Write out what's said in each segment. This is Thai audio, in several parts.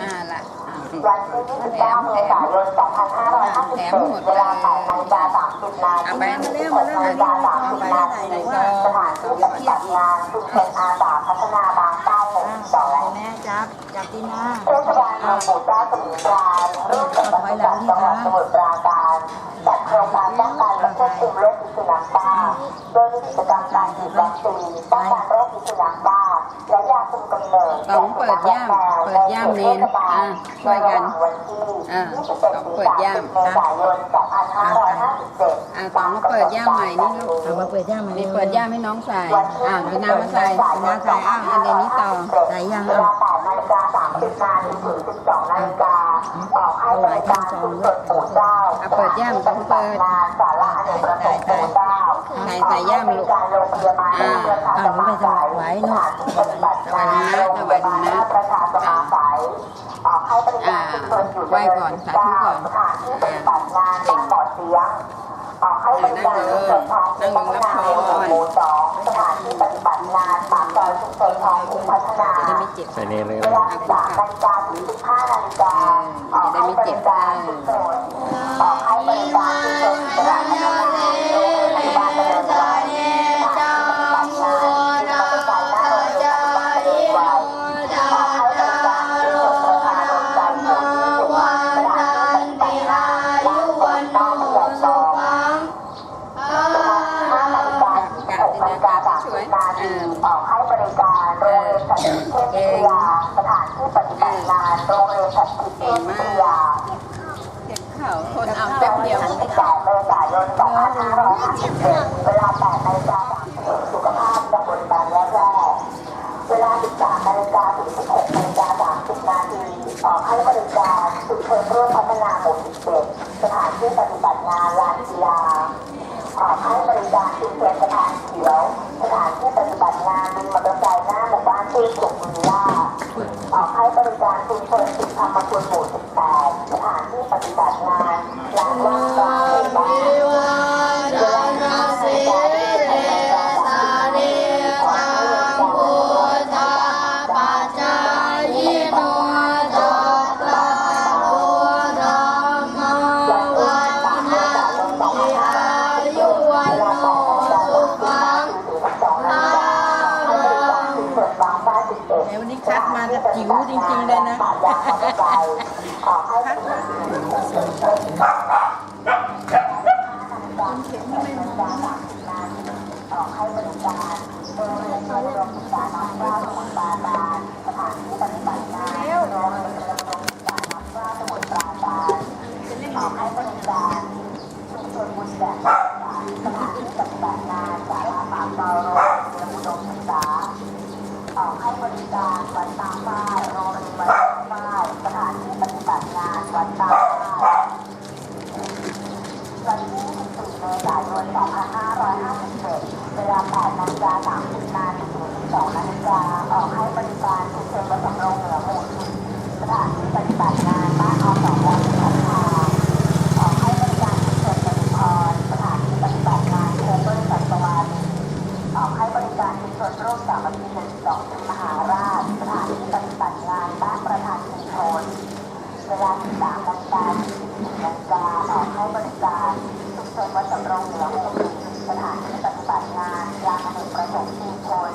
อ่าละอ่าวันที่29เมษายน2557เวลา8นาฬิกา30นาทีเอาไปถึง16นาฬิกา30นาทีสถานที่ปฏิบัติงานชุมชนอาสาพัฒนาบางใต้หมู่12แม่จับจับที่หน้าเทศบาลเมืองปู่เจ้าสมิงพรายร่วมกับปศุสัตว์จังหวัดสมุทรปราการจัดโครงการป้องกันและควบคุมโรคพิษสุนัขบ้าโดยมีกิจกรรมการฉีดวัคซีนป้องกันโรคพิษสุนัขบ้าและยาคุมกำเนิดต้องเปิดย่าม เปิดย่ามเนนอะช่วยกันวันที่อะ21ต้องเปิดย่ามเมษายน2557อ่าตองมาเปิดย่ามใหม่นี่ลูกเอามาเปิดย่ามามีนี่เปิดย่ามให้น้องใส่อ่าดูน้ำมาใส่ดูน้ำใส่อ้าวอันเดยวนี้ต่อใส่ยังเวอะลา8นาฬิกา30นาทีถึง12นาฬิกาออกให้บริการชุมชนปู่เจ้าอะเปิดย่ามต้องเปิดงานสาระอเนกประสงค์ปู่เจ้าใส่ใส่ย่ามลูกการโรงพยาบาลเครือข่ายสมาสายสถานที่ปฏิบัติงานโรงพยาบาลประชาสมาสายออกให้บริการชุมชนอยู่ไหว้ก่อนสาธุก่อนสถานที่ปฏิบัติงานบ้านบ่อเสียงออกให้บริการชุมชนท้องถิ่นพัฒนาหมู่หนึ่งหมู่สองสถานที่ปฏิบัติงานปากซอยชุมชนท้องถิ่นพัฒนาจะได้ไม่เจ็บใส่เนรเลยเวลา13นาฬิกาถึง15นาฬิกาออกให้บริกา เทพวิทยาสถานที่ปฏิบัติงานโรงเรียนสัตว์เทพวิทยเจ็บข่าทนเอานแป๊บเดียว28เมษายน2557เวลา8นาฬิกา30สุขภาพตำบลบางแยะแรกเวลา13นาฬิกาถึง16นาฬิกา30นาทีออกให้บริการชุมชนร่วมพัฒนาหมู่17สถานที่ปฏิบัติงานลานกีฬาออกให้บริการชุมชนสะพา จิ๋วจริงๆเลยนะ ออกให้บริการวัดตาป้ายโรงเรียนวัดตาป้ายสถานที่ปฏิบัติงานวัดตาป้ายวันที่14เมษายน2557เวลา8นาฬิกา30นาทีถึง12นาฬิกาออกให้บริการชุมชนวัดสำโรงเหนือหมู่ที่สถานที่ปฏิบัติงานบ้านอสมพัฒนาออกให้บริการชุมชนบริพรสถานที่ปฏิบัติงานโคเบอร์สัตวานี ออกให้บริการชุมชนร่วมสามัคคี12เป็นมหาราช สถานที่ปฏิบัติงานบ้านประธานชุมชน เวลา 13นาฬิกาถึง14นาฬิกาออกให้บริการชุมชนวัดสำโรงเหนือหมู่หนึ่งสถานที่ปฏิบัติงานยามองค์ชุมชน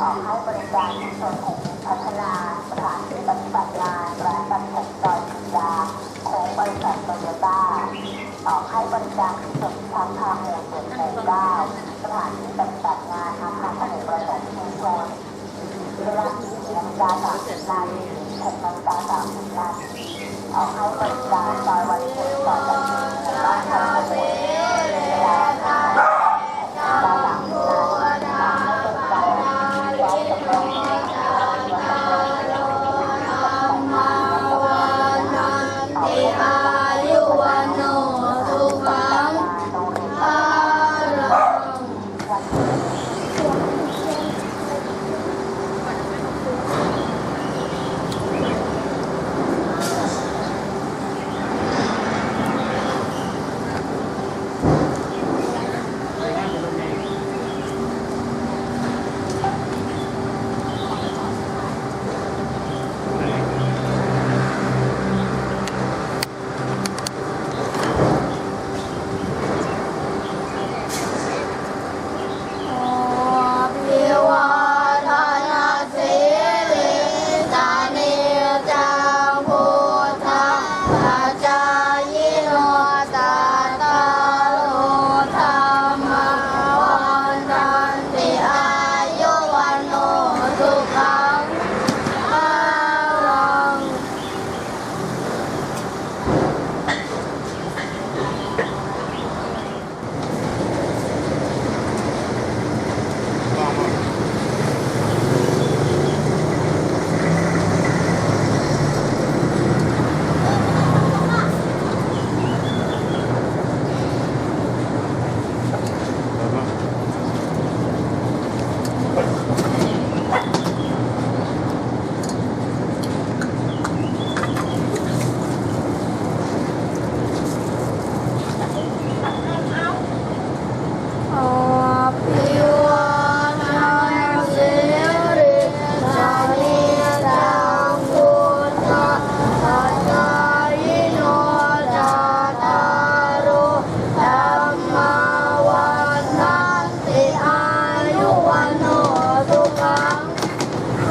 ออกให้บริการชุมชนผูกมิตรพัฒนาสถานที่ปฏิบัติงานร้านตัดผมซอยปิยาโค้งบริษัทโตโยต้าออกให้บริการชุมชนทางทางหมู่เจ็ดหมู่เก้าสถานที่ปฏิบัติงานทางทางอเนกประสงค์ชุมชนเวลา14นาฬิกา30นาทีถึง6นาฬิกา30นาทีออกให้บริการ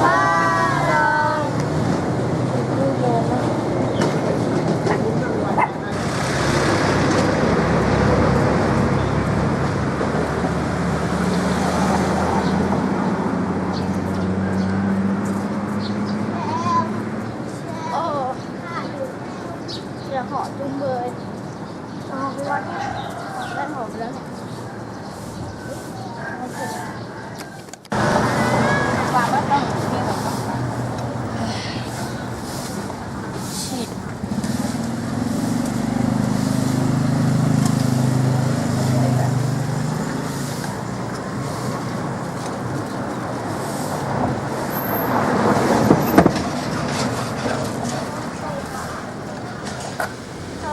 Bye.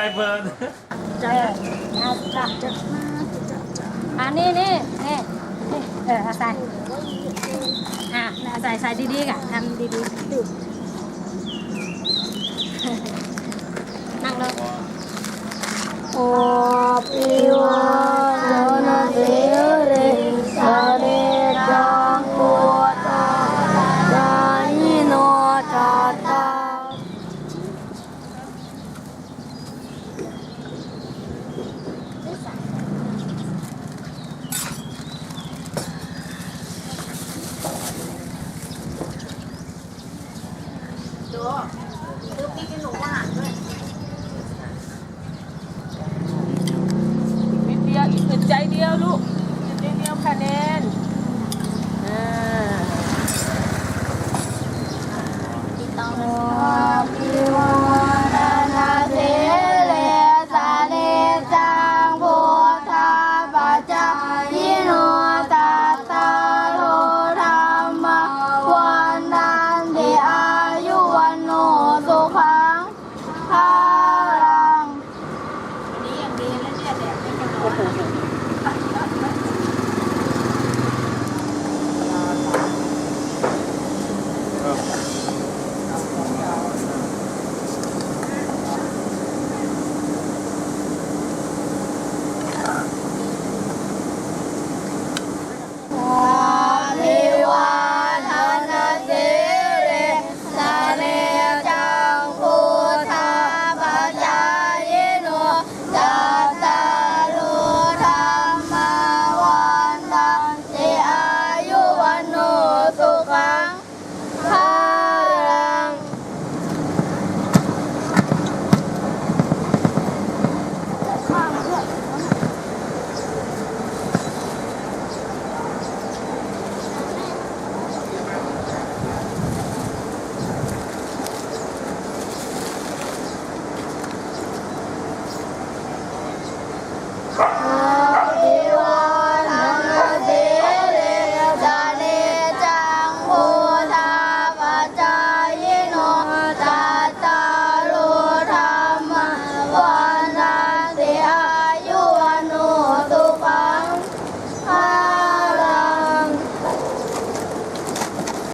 ลายเบิร์นเจออาจัจัมาจับจัอันนี้นี่นี่นี่เอออาใส่อะเอาใส่ใส่ดีๆกะทำดีๆดูนั่งลงโอ้ปิว Wow.